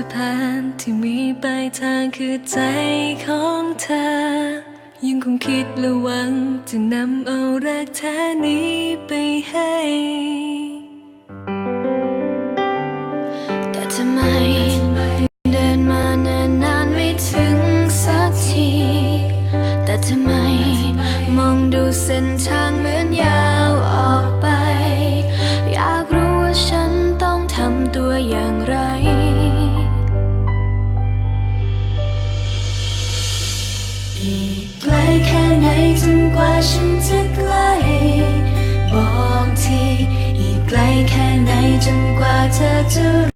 ะพานที่มีปลายทางคือใจของเธอ ยังคงคิดและหวังจะนำเอารักแท้นี้ไปให้ แต่ทำไมเดินมาเนิ่นนานไม่ถึงสักที แต่ทำไมมองดูเส้นทาง เธอจะ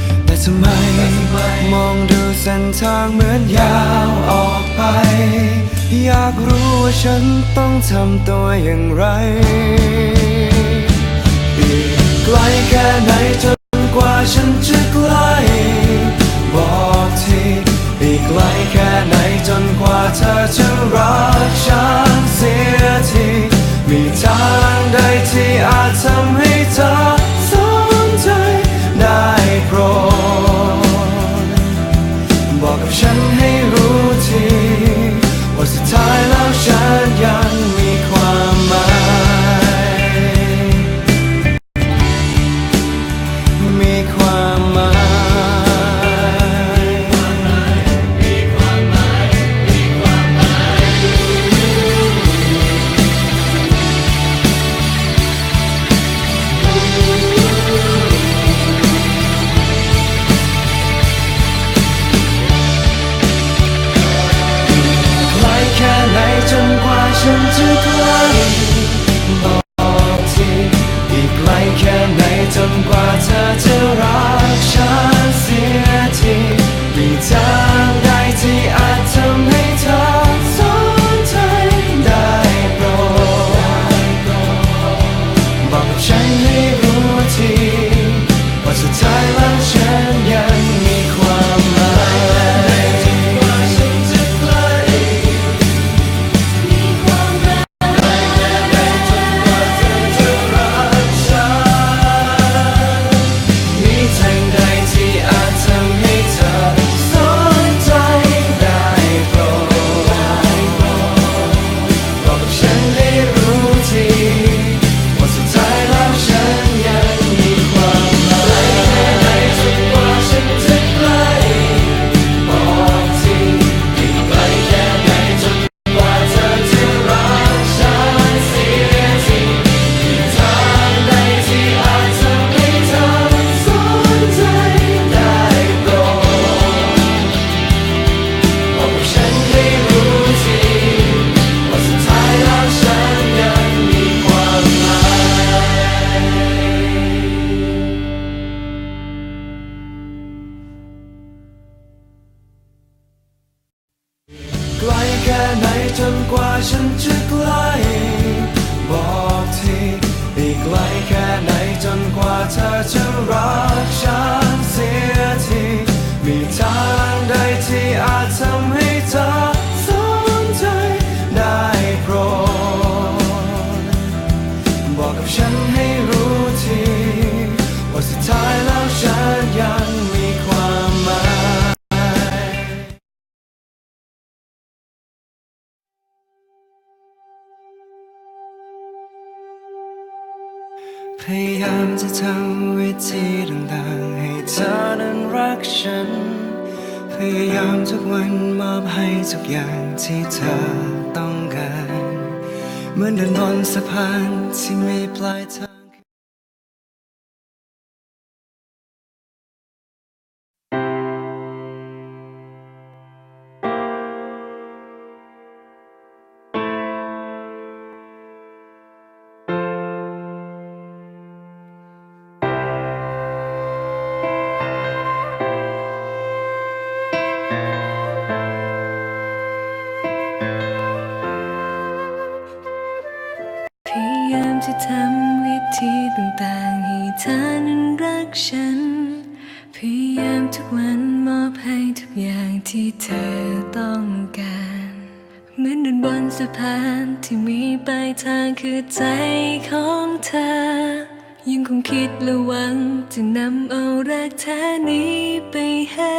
ำไม มองดูเส้นทางเหมือนยาวออกไป อยากรู้ว่าฉันต้องทำตัวอย่างไร บอกกับฉันให้รู้ที to จะทำวิธีต่างๆ ให้เธอนั้นรักฉัน พยายามทุกวันมอบให้ทุกอย่างที่เธอต้องการ เหมือนเดินบนสะพานที่มีปลายทาง ทุกวันมอบให้ทุกอย่างที่เธอต้องการ เหมือนเดินบนสะพานที่มีปลายทางคือใจของเธอ ยังคงคิดและหวังจะนำเอารักแท้นี้ไปให้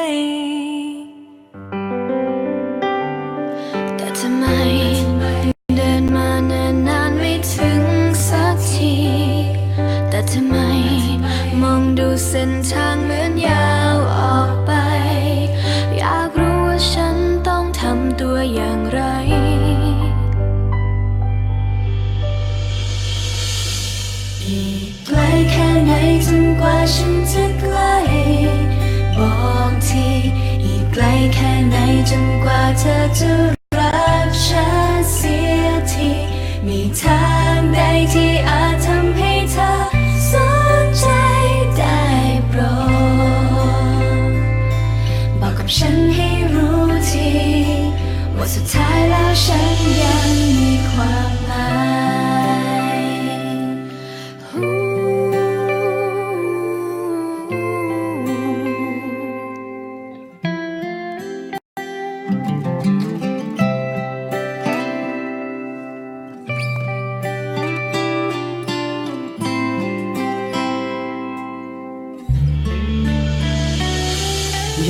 อีกไกลแค่ไหนจนกว่าฉันจะใกล้บอกทีอีกไกลแค่ไหนจนกว่าเธอจะรักฉันเสียทีมีทางใดที่อาจทำให้เธอสนใจได้โปรดบอกกับฉันให้รู้ทีว่าสุดท้ายแล้วฉันยังมีความ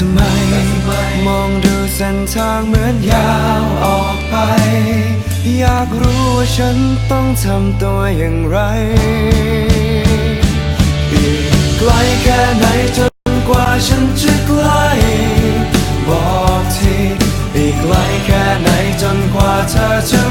ทำไมมองดูเส้นทางเหมือนยาวออกไป อยากรู้ว่าฉันต้องทำตัวอย่างไรอีกไกลแค่ไหนจนกว่าฉันจะไกลบอกทีอีกไกลแค่ไหนจนกว่าเธอจะ